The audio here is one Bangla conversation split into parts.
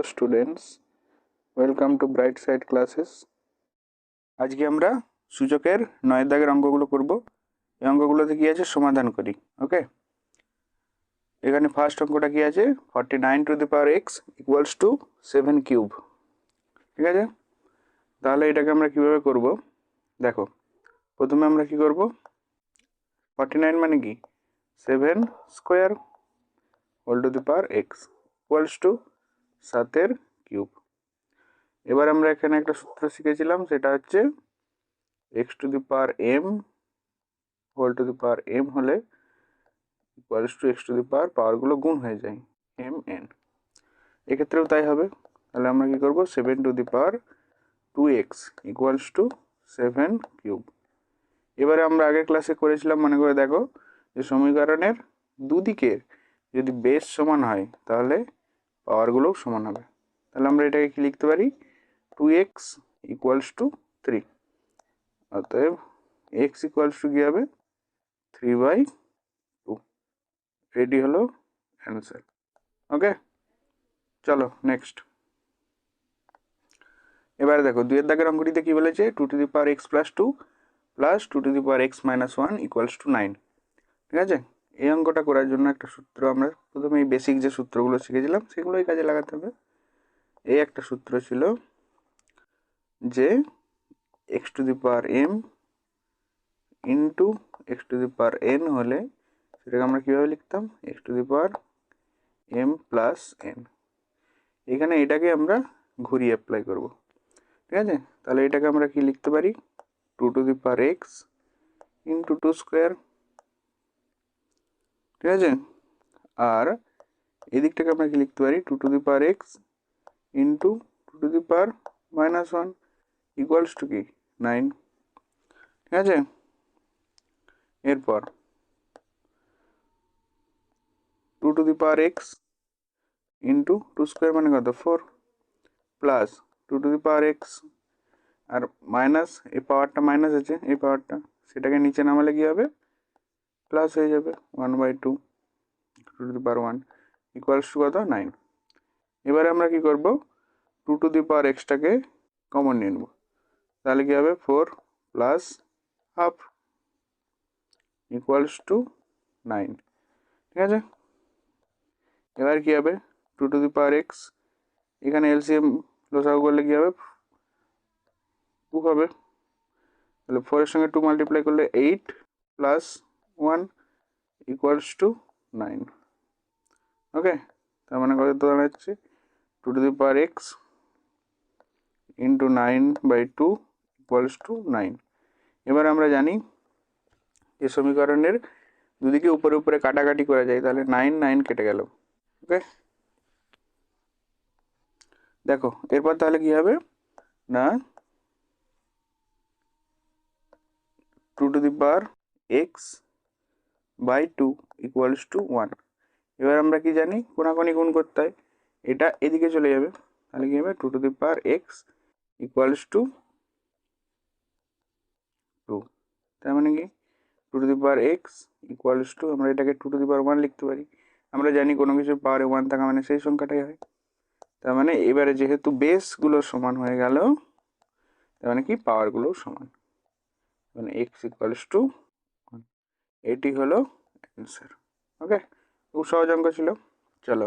Hello students welcome to bright side classes আজকে আমরা সূচকের নয় দাগের অঙ্কগুলো করব। এই অঙ্কগুলোতে কী আছে? সমাধান করি ওকে এখানে ফার্স্ট অঙ্কটা কী আছে? Forty nine to the power x equals to seven cube ঠিক আছে? তাহলে এটাকে আমরা কীভাবে করব? দেখো, প্রথমে আমরা কি করব? ফর্টি নাইন মানে কি? Seven square whole to the power x equals to সাতের কিউব। এবার আমরা এখানে একটা সূত্র শিখেছিলাম, সেটা হচ্ছে x to the power m whole to the power m হলে equals to x to the power পাওয়ারগুলো গুণ হয়ে যায় এম এন এক্ষেত্রেও তাই হবে। তাহলে আমরা কি করব? Seven to the power two x equals to seven cube এবারে আমরা আগের ক্লাসে করেছিলাম, মনে করে দেখো, যে সমীকরণের দুদিকের যদি বেস সমান হয়, তাহলে পাওয়ারগুলোও সমান হবে। তাহলে আমরা এটাকে কি লিখতে পারি? Two x equals to three অতএব এক্স ইকুয়ালস টু কী হবে? থ্রি বাই টু এটি হলো অ্যান্সার ওকে চলো নেক্সট এবারে দেখো, দুইয়ের দাগের অঙ্কটিতে কী বলেছে? Two to the power x plus two plus two to the power x minus one equals to nine ঠিক আছে? এই অঙ্কটা করার জন্য একটা সূত্র আমরা প্রথমে এই বেসিক যে সূত্রগুলো শিখেছিলাম, সেগুলোই কাজে লাগাতে হবে। এই একটা সূত্র ছিল যে x to the power m into x to the power n হলে সেটাকে আমরা কীভাবে লিখতাম? X to the power m plus n এখানে এটাকে আমরা ঘুরিয়ে অ্যাপ্লাই করব। ঠিক আছে? তাহলে এটাকে আমরা কি লিখতে পারি? Two to the power x into two square ঠিক আছে? আর এদিকটাকে আমরা কি লিখতে পারি two to the power x into two to the power minus one equals to কি? নাইন ঠিক আছে? এরপর two to the power x into two square মানে কত? Four plus two to the power x R minus এই পাওয়ারটা মাইনাস আছে, এই পাওয়ারটা সেটাকে নিচে নামালে কী হবে? প্লাস হয়ে যাবে one by two two to the power one equals to কত? নাইন এবারে আমরা কি করব? টু টু দি পাওয়ার এক্সটাকে কমন নিয়ে নেব। তাহলে কী হবে? Four plus half equals to nine ঠিক আছে? এবার কী হবে? Two to the power x এখানে এলসিএম লসাগু করলে কী হবে? টু হবে। তাহলে ফোরের সঙ্গে টু মাল্টিপ্লাই করলে eight plus one equals to nine okay তার মানে কত দাঁড়াচ্ছে? Two to the power x into nine by two equals to nine এবার আমরা জানি এ সমীকরণের দুদিকে উপরে উপরে কাটাকাটি করা যায়, তাহলে নাইন নাইন কেটে গেল। ওকে দেখো, এরপর তাহলে কি হবে? না two to the power x by two equals to one এবার আমরা কি জানি? কোনাকোনি গুণ করতে হয়। এটা এদিকে চলে যাবে। তাহলে কি হবে? Two to the power x equals to two তার মানে কি? Two to the power x equals to আমরা এটাকে two to the power one লিখতে পারি। আমরা জানি কোনো কিছু পাওয়ারে ওয়ান থাকা মানে সেই সংখ্যাটাই হয়। তার মানে এবারে যেহেতু বেসগুলো সমান হয়ে গেল, তার মানে কি? পাওয়ারগুলোও সমান। মানে এক্স ইকুয়ালস টু এটি হলো অ্যান্সার ওকে খুব সহজ অঙ্ক ছিল। চলো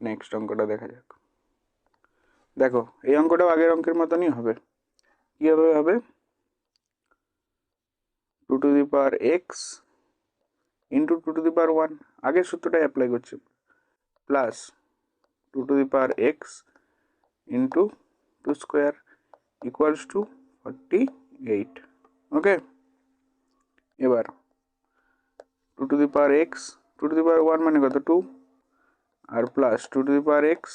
নেক্সট অঙ্কটা দেখা যাক। দেখো, এই অঙ্কটাও আগের অঙ্কের মতনই হবে। কীভাবে হবে? Two to the power x into two to the power one আগের সূত্রটাই অ্যাপ্লাই করছি। Plus two to the power x into two square equals to forty eight okay এবার two to the power x two to the power one মানে কত? Two R plus two to the power x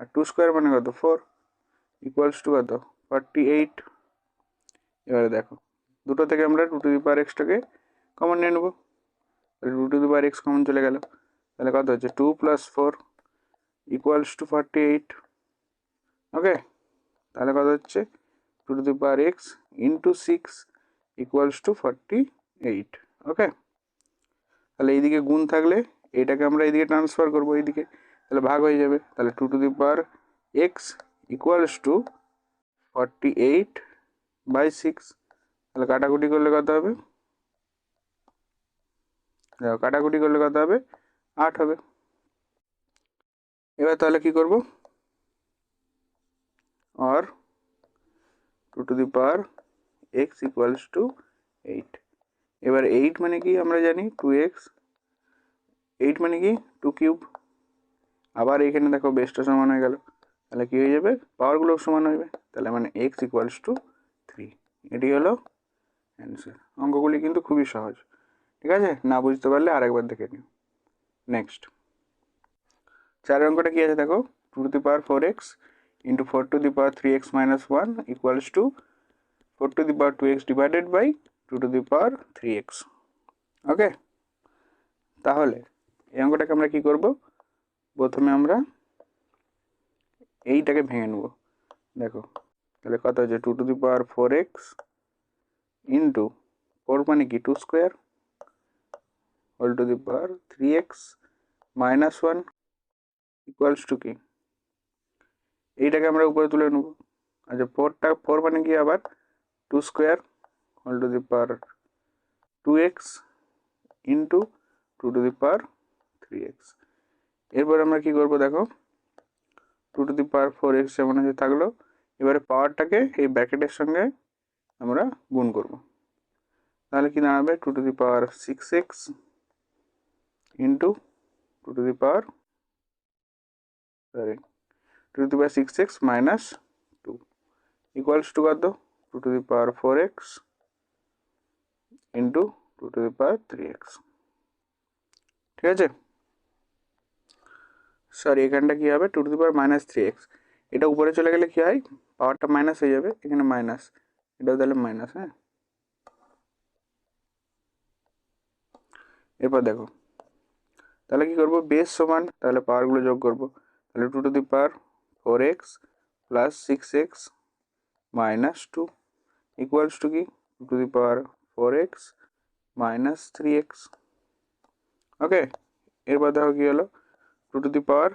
R two square মানে কত? ফোর ইকুয়ালস টু কত? ফর্টি এইট এবারে দেখো, দুটো থেকে আমরা টু টু দি পাওয়ার এক্সটাকে কমন নিয়ে নেব। Two to the power x common চলে গেল। তাহলে কত হচ্ছে? Two plus four equals to forty eight okay তাহলে কত হচ্ছে? Two to the power x into six equals to forty eight okay তাহলে এইদিকে গুণ থাকলে এটাকে আমরা এইদিকে ট্রান্সফার করব এইদিকে। তাহলে ভাগ হয়ে যাবে। তাহলে two to the power x equals to forty eight by six তাহলে কাটাকুটি করলে কত হবে? দেখো, কাটাকুটি করলে কত হবে? আট হবে। এবার তাহলে কি করব? আর two to the power x equals to eight এবার এইট মানে কি আমরা জানি? টু এক্স এইট মানে কি? টু কিউব আবার এইখানে দেখো বেসটা সমান হয়ে গেল। তাহলে কি হয়ে যাবে? পাওয়ারগুলো সমান হয়ে তাহলে মানে এক্স ইকুয়ালস টু থ্রি এটি হলো অ্যান্সার অঙ্কগুলি কিন্তু খুবই সহজ। ঠিক আছে? না বুঝতে পারলে আরেকবার দেখে নিও। নেক্সট চার অঙ্কটা কী আছে দেখো? Two to the power four x into four to the power three x minus one equals to four to the power two x divided by two to the power three x okay তাহলে এই অঙ্কটাকে আমরা কী করব? প্রথমে আমরা এইটাকে ভেঙে নেব। দেখো, তাহলে কত হচ্ছে two to the power four x into four মানে কি? Two square whole to the power three x minus one equals to কি? এইটাকে আমরা উপরে তুলে নেব। আচ্ছা ফোরটা ফোর মানে কি আবার? Two square the power two x into two to the power three x এরপর আমরা কি করব দেখো? Two to the power four x যেমন আছে থাকল। এবারে পাওয়ারটাকে এই ব্র্যাকেটের সঙ্গে আমরা গুণ করব। তাহলে কি দাঁড়াবে? Two to the power six x into two to the power sorry two to the power six x minus two equals to কত? Two to the power four x into two to the power three x ঠিক আছে? সরি এখানটা কী হবে? Two to the power minus three x এটা উপরে চলে গেলে কী হয়? পাওয়ারটা মাইনাস হয়ে যাবে, এখানে মাইনাস এটাও তাহলে মাইনাস হ্যাঁ? এরপর দেখো। তাহলে কি করব? বেস সমান, তাহলে পাওয়ারগুলো যোগ করব। তাহলে two to the power four x plus six x minus two equals to কি? Two to the power four x minus three x okay এরপর দেখো কী হলো? Two to the power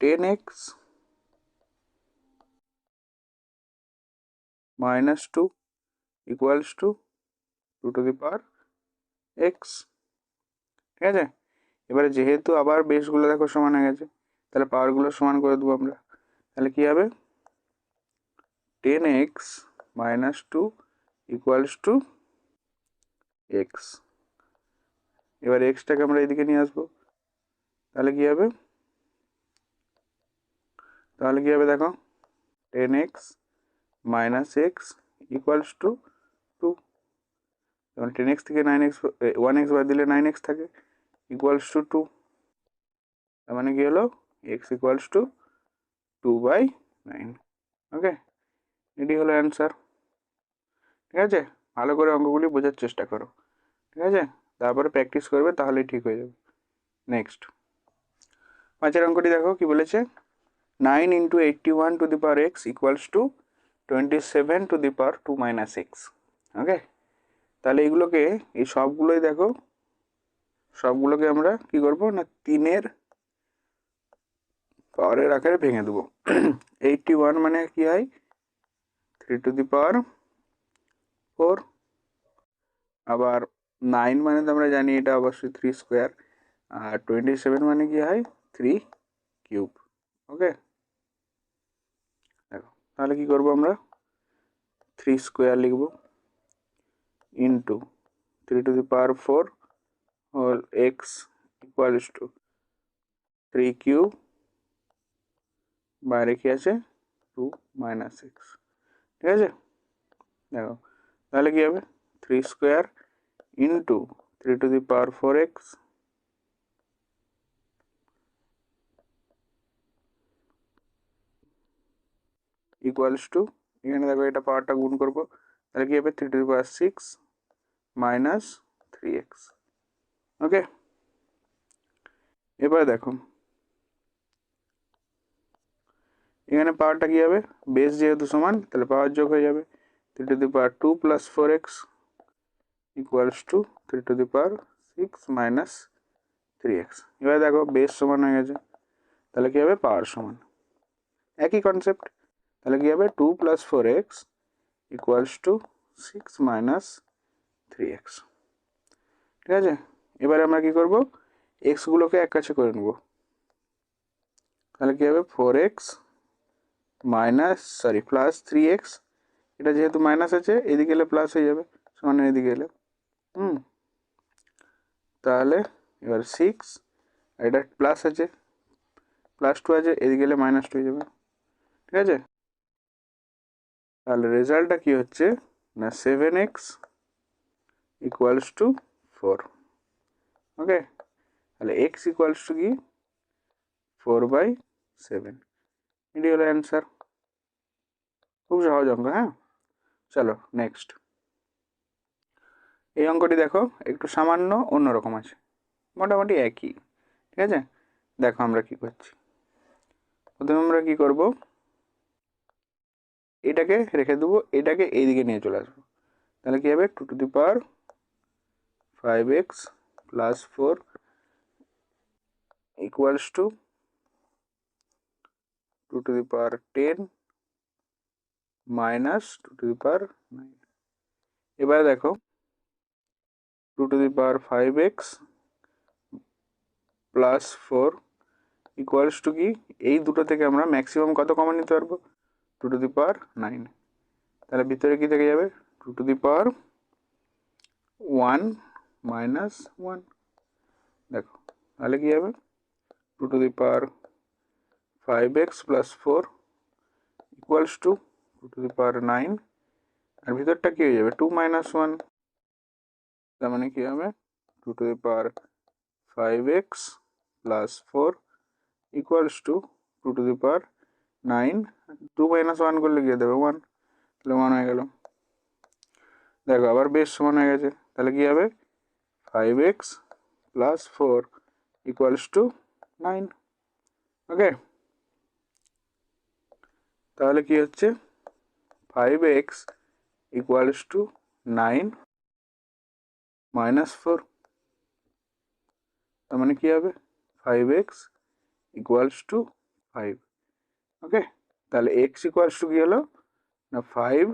ten x minus two equals to two to the power x ঠিক আছে? এবারে যেহেতু আবার বেসগুলো দেখো সমান হয়ে গেছে, তাহলে পাওয়ারগুলো সমান করে দেবো আমরা। তাহলে কী হবে? Ten x minus two equals to x এবার এক্সটাকে আমরা এদিকে নিয়ে আসব। তাহলে কী হবে? তাহলে কী হবে দেখো? Ten x minus x equals to two যেমন টেন এক্স থেকে নাইন এক্স ওয়ান এক্স বাদ দিলে নাইন এক্স থাকে ইকুয়ালস টু টু তার মানে কী হলো? X equals to two by nine okay এটি হলো অ্যান্সার ঠিক আছে? ভালো করে অঙ্কগুলি বোঝার চেষ্টা করো। ঠিক আছে? তারপরে প্র্যাকটিস করবে, তাহলেই ঠিক হয়ে যাবে। নেক্সট পাঁচের অঙ্কটি দেখো, কি বলেছে? Nine into eighty one to the power x equals to twenty seven to the power two minus x okay তাহলে এইগুলোকে এই সবগুলোই দেখো, সবগুলোকে আমরা কি করব? না, তিনের পাওয়ারের আকারে ভেঙে দেবো। এইটটি ওয়ান মানে কি হয়? Three to the power four আবার নাইন মানে তো আমরা জানি এটা অবশ্যই থ্রি স্কোয়ার আর টোয়েন্টি সেভেন মানে কি হয়? থ্রি কিউব ওকে দেখো, তাহলে কি করব আমরা? থ্রি স্কোয়ার লিখব into three to the power four whole x equals to three cube বাইরে কি আছে? টু মাইনাস এক্স ঠিক আছে? দেখো তাহলে কি হবে? Three square into three to the power four x equals to এখানে দেখো এটা পাওয়ারটা গুণ করব। তাহলে কি হবে? Three to the power six minus three x okay এবার দেখো, এখানে পাওয়ারটা কী হবে? বেস যেহেতু সমান, তাহলে পাওয়ার যোগ হয়ে যাবে। Three to the power two plus four x equals to three to the power six minus three x এবার দেখো বেস সমান হয়ে গেছে। তাহলে কী হবে? পাওয়ার সমান। একই কনসেপ্ট তাহলে কী হবে? Two plus four x equals to six minus three x ঠিক আছে? এবারে আমরা কী করব? এক্সগুলোকে এক কাছে করে নেব। তাহলে কী হবে? Four x minus sorry plus three x এটা যেহেতু মাইনাস আছে, এদিকে এলে প্লাস হয়ে যাবে, সমান এদিকে এলে। হুম। তাহলে এবার সিক্স আর এটা প্লাস আছে প্লাস টু আছে, এদিকে এলে মাইনাস টু হয়ে যাবে। ঠিক আছে? তাহলে রেজাল্টটা কী হচ্ছে? না seven x equals to four okay তাহলে এক্স ইকুয়ালস টু কি? ফোর বাই সেভেন এটি হলো অ্যান্সার খুব সহজ অঙ্ক হ্যাঁ? চলো নেক্সট এই অঙ্কটি দেখো, একটু সামান্য, অন্যরকম আছে। মোটামুটি একই, ঠিক আছে? দেখো আমরা কি করছি। প্রথমে আমরা কি করব? এটাকে রেখে দেবো, এটাকে এইদিকে নিয়ে চলে আসব। তাহলে কী হবে? Two to the power five x plus four equals to two to the power ten minus two to the power nine এবার দেখো two to the power five x plus four equals to কি? এই দুটো থেকে আমরা ম্যাক্সিমাম কত কমন নিতে পারব? Two to the power nine তাহলে ভিতরে কি থেকে যাবে? Two to the power one minus one দেখো, তাহলে কী হবে? Two to the power five x plus four equals to two to the power nine আর ভিতরটা কী হয়ে যাবে টু মাইনাস ওয়ান তার মানে কী হবে two to the power five x plus four equals to two to the power nine two minus one করলে গিয়ে দেবে ওয়ান তাহলে ওয়ান হয়ে গেল দেখো আবার বেশ সমান হয়ে গেছে তাহলে কী হবে five x plus four equals to nine okay তাহলে কি হচ্ছে five x equals to nine minus four তার মানে কী হবে? Five x equals to five okay তাহলে এক্স ইকুয়ালস টু কী হলো? না ফাইভ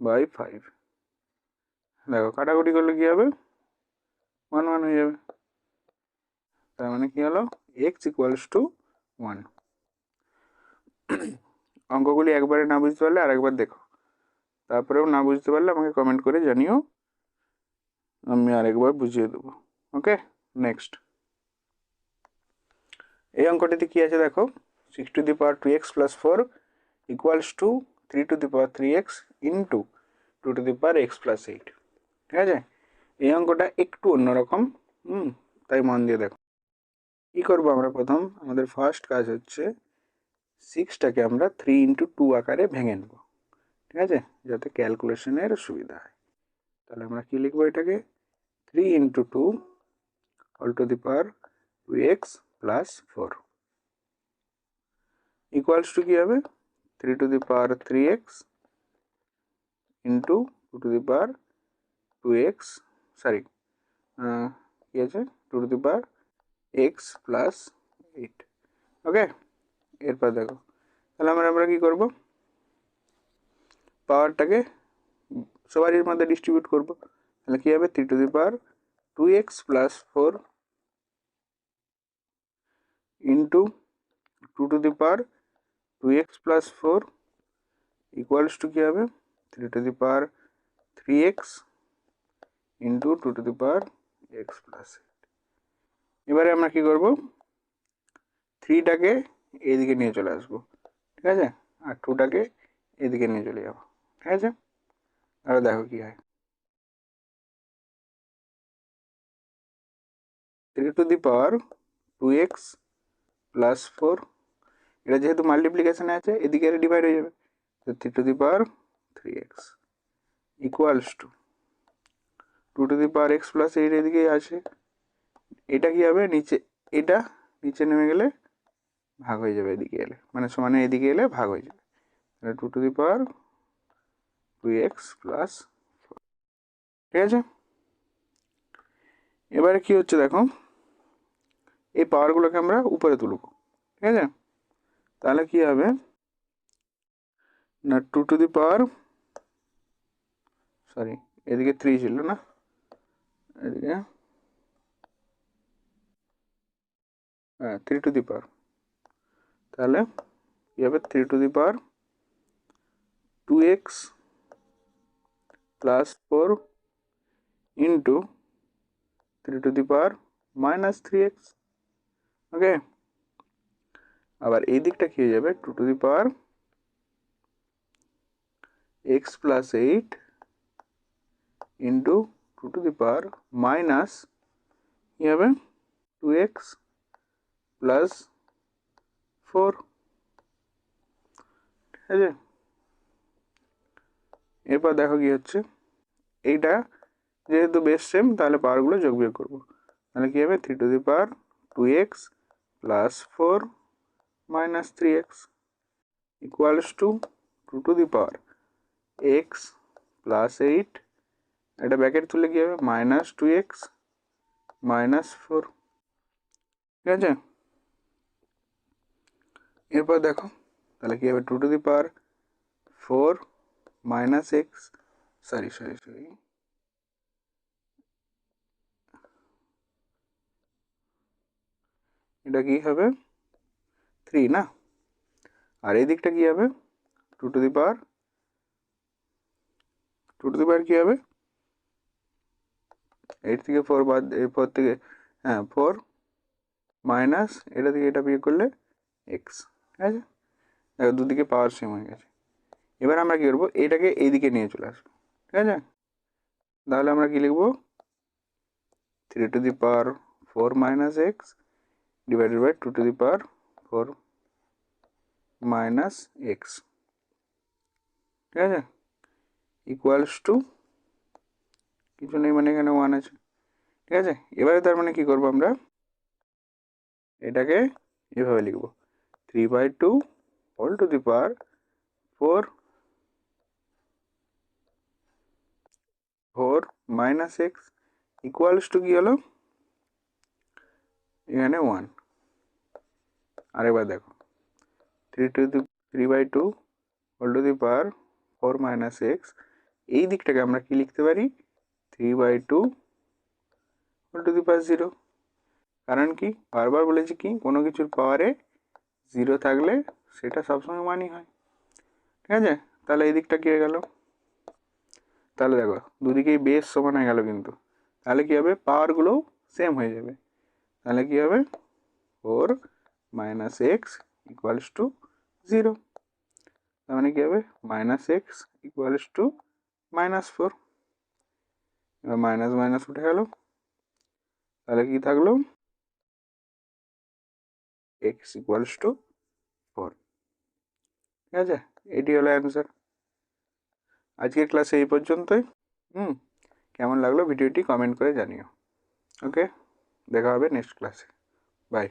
বাই ফাইভ দেখো, কাটাকুটি করলে কী হবে? ওয়ান ওয়ান হয়ে যাবে। তার মানে কী হলো? এক্স ইকুয়ালস টু ওয়ান অঙ্কগুলি একবারে না বুঝতে পারলে আরেকবার দেখো। তারপরেও না বুঝতে পারলে আমাকে কমেন্ট করে জানিও। আমি আরেকবার বুঝিয়ে দেবো। ওকে নেক্সট এই অঙ্কটিতে কী আছে দেখো? Six to the power two x plus four equals to three to the power three x into two to the power x plus eight ঠিক আছে? এই অঙ্কটা একটু অন্যরকম। হুম? তাই মন দিয়ে দেখো। কী করব আমরা প্রথম? আমাদের ফার্স্ট কাজ হচ্ছে সিক্সটাকে আমরা থ্রি ইন্টু টু আকারে ভেঙে নেব। ঠিক আছে? যাতে ক্যালকুলেশনের সুবিধা হয়। তাহলে আমরা কী লিখব এটাকে? Three into two all to the power two x plus four equals to কী হবে? Three to the power three x into two to the power two x sorry কী আছে? Two to the power x plus eight okay এরপর দেখো। তাহলে আমরা আমরা কী করব? পাওয়ারটাকে সবারই মধ্যে ডিস্ট্রিবিউট করব। তাহলে কী হবে? Three to the power two x plus four into two to the power two x plus four equals to কী হবে? Three to the power three x into two to the power x plus এবারে আমরা কী করব? থ্রিটাকে এইদিকে নিয়ে চলে আসব, ঠিক আছে? আর টুটাকে এদিকে নিয়ে চলে যাব, ঠিক আছে? তাহলে দেখো কী হয়। Three to the power two x plus four এটা যেহেতু মাল্টিপ্লিকেশানে আছে, এদিকে ডিভাইড হয়ে যাবে। তো three to the power three x equals to two to the power x plus eight এদিকেই আছে এটা কী হবে? নিচে, এটা নিচে নেমে গেলে ভাগ হয়ে যাবে এদিকে এলে। মানে সমানে এদিকে এলে ভাগ হয়ে যাবে। তাহলে two to the power two x plus ঠিক আছে? এবারে কি হচ্ছে দেখো? এই পাওয়ারগুলোকে আমরা উপরে তুলব। ঠিক আছে? তাহলে কি হবে? না two to the power sorry এদিকে থ্রি ছিল না? এদিকে হ্যাঁ থ্রি টু দি পাওয়ার তাহলে কী হবে three to the power two x plus four into three to the power minus three x okay আবার এই দিকটা কী হয়ে যাবে two to the power x plus eight into two to the power minus কী হবে টু এক্স প্লাস ফোর। ঠিক আছে এরপর দেখো কি হচ্ছে। এইটা যেহেতু বেশ সেম তাহলে পাওয়ারগুলো যোগ বিয়োগ করব। তাহলে কী হবে? Three to the power two x plus four minus three x equals to two to the power x plus eight এটা ব্যাকেট তুলে কী হবে? Minus two x minus four ঠিক আছে? এরপর দেখো, তাহলে কী হবে? Two to the power four minus x sorry sorry sorry এটা কি হবে? থ্রি না? আর এই দিকটা কি হবে? Two to the power two to the power কী হবে? এইট থেকে ফোর বাদ ফোর থেকে হ্যাঁ ফোর মাইনাস এটা থেকে এটা বিয়ে করলে এক্স ঠিক আছে? দেখো, দুদিকে পাওয়ার সেম হয়ে গেছে। এবার আমরা কী করব? এটাকে এইদিকে নিয়ে চলে আসব। ঠিক আছে? তাহলে আমরা কী লিখব? Three to the power four minus x divided by two to the power four minus x ঠিক আছে? ইকুয়ালস টু কিছু নেই মানে এখানে ওয়ান আছে। ঠিক আছে? এবারে তার মানে কী করব আমরা? এটাকে এভাবে লিখব। Three by two whole to the power four four minus x equals to কী হলো এখানে ওয়ান আরেকবার দেখো three to the three by two whole to the power four minus x এই দিকটাকে আমরা কি লিখতে পারি three by two whole to the power zero কারণ কি বারবার বলেছি কি কোনো কিছুর পাওয়ারে জিরো থাকলে সেটা সবসময় মানই হয়। ঠিক আছে? তাহলে এই দিকটা কী হয়ে গেল? তাহলে দেখো, দুদিকেই বেশ সমান হয়ে গেল কিন্তু। তাহলে কী হবে? পাওয়ারগুলোও সেম হয়ে যাবে। তাহলে কী হবে? Four minus x equals to zero তার মানে কী হবে? Minus x equals to minus four এবার মাইনাস মাইনাস উঠে গেল। তাহলে কী থাকল? এক্স ইকুয়ালস টু ফোর ঠিক আছে? এটি হলো অ্যান্সার আজকের ক্লাসে এই পর্যন্তই। হুম? কেমন লাগল ভিডিওটি কমেন্ট করে জানিও। ওকে দেখা হবে নেক্সট ক্লাসে বাই